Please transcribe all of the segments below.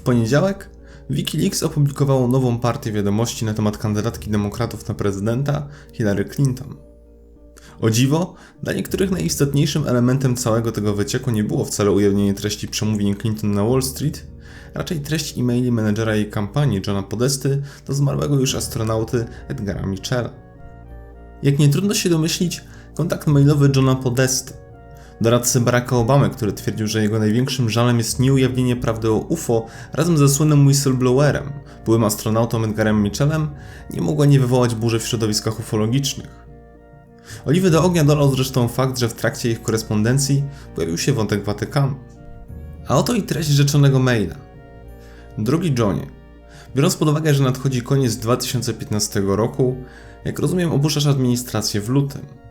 poniedziałek Wikileaks opublikowało nową partię wiadomości na temat kandydatki demokratów na prezydenta Hillary Clinton. O dziwo, dla niektórych najistotniejszym elementem całego tego wycieku nie było wcale ujawnienie treści przemówień Clinton na Wall Street, raczej treść e-maili menedżera jej kampanii Johna Podesty do zmarłego już astronauty Edgara Mitchella. Jak nie trudno się domyślić, kontakt mailowy Johna Podesty, doradcy Baracka Obamy, który twierdził, że jego największym żalem jest nieujawnienie prawdy o UFO razem ze słynnym whistleblowerem, byłym astronautą Edgarem Mitchellem, nie mogła nie wywołać burzy w środowiskach ufologicznych. Oliwy do ognia dolał zresztą fakt, że w trakcie ich korespondencji pojawił się wątek Watykanu. A oto i treść rzeczonego maila. Drogi Johnie, biorąc pod uwagę, że nadchodzi koniec 2015 roku, jak rozumiem opuszczasz administrację w lutym.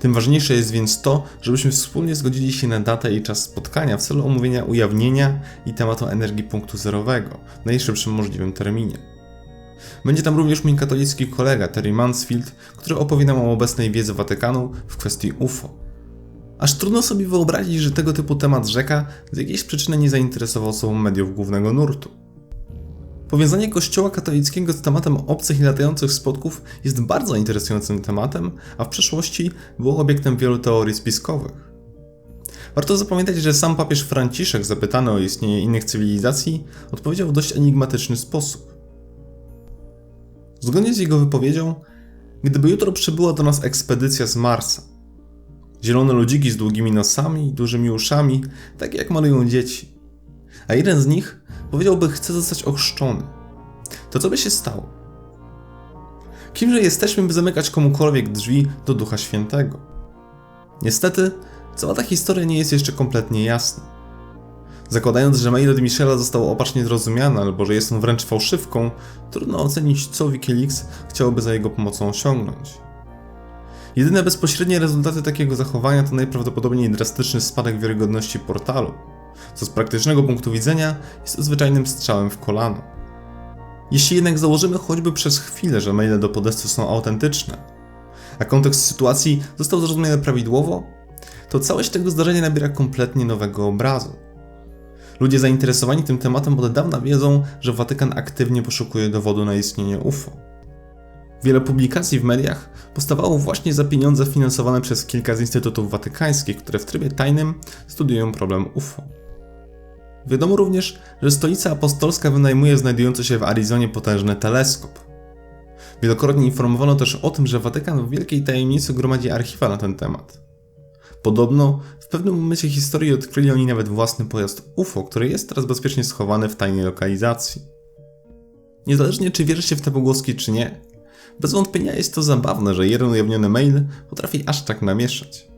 Tym ważniejsze jest więc to, żebyśmy wspólnie zgodzili się na datę i czas spotkania w celu omówienia ujawnienia i tematu energii punktu zerowego w najszybszym możliwym terminie. Będzie tam również mój katolicki kolega Terry Mansfield, który opowie nam o obecnej wiedzy Watykanu w kwestii UFO. Aż trudno sobie wyobrazić, że tego typu temat rzeka z jakiejś przyczyny nie zainteresował sobą mediów głównego nurtu. Powiązanie kościoła katolickiego z tematem obcych i latających spotków jest bardzo interesującym tematem, a w przeszłości było obiektem wielu teorii spiskowych. Warto zapamiętać, że sam papież Franciszek, zapytany o istnienie innych cywilizacji, odpowiedział w dość enigmatyczny sposób. Zgodnie z jego wypowiedzią, gdyby jutro przybyła do nas ekspedycja z Marsa, zielone ludziki z długimi nosami i dużymi uszami, takie jak malują dzieci, a jeden z nich powiedziałby, chce zostać ochrzczony, to co by się stało? Kimże jesteśmy, by zamykać komukolwiek drzwi do Ducha Świętego? Niestety, cała ta historia nie jest jeszcze kompletnie jasna. Zakładając, że mail od Michela został opacznie zrozumiany, albo że jest on wręcz fałszywką, trudno ocenić, co Wikileaks chciałoby za jego pomocą osiągnąć. Jedyne bezpośrednie rezultaty takiego zachowania to najprawdopodobniej drastyczny spadek wiarygodności portalu, co z praktycznego punktu widzenia jest zwyczajnym strzałem w kolano. Jeśli jednak założymy choćby przez chwilę, że maile do podestu są autentyczne, a kontekst sytuacji został zrozumiany prawidłowo, to całość tego zdarzenia nabiera kompletnie nowego obrazu. Ludzie zainteresowani tym tematem od dawna wiedzą, że Watykan aktywnie poszukuje dowodu na istnienie UFO. Wiele publikacji w mediach powstawało właśnie za pieniądze finansowane przez kilka z instytutów watykańskich, które w trybie tajnym studiują problem UFO. Wiadomo również, że stolica apostolska wynajmuje znajdujący się w Arizonie potężny teleskop. Wielokrotnie informowano też o tym, że Watykan w wielkiej tajemnicy gromadzi archiwa na ten temat. Podobno w pewnym momencie historii odkryli oni nawet własny pojazd UFO, który jest teraz bezpiecznie schowany w tajnej lokalizacji. Niezależnie czy wierzycie w te pogłoski czy nie, bez wątpienia jest to zabawne, że jeden ujawniony mail potrafi aż tak namieszać.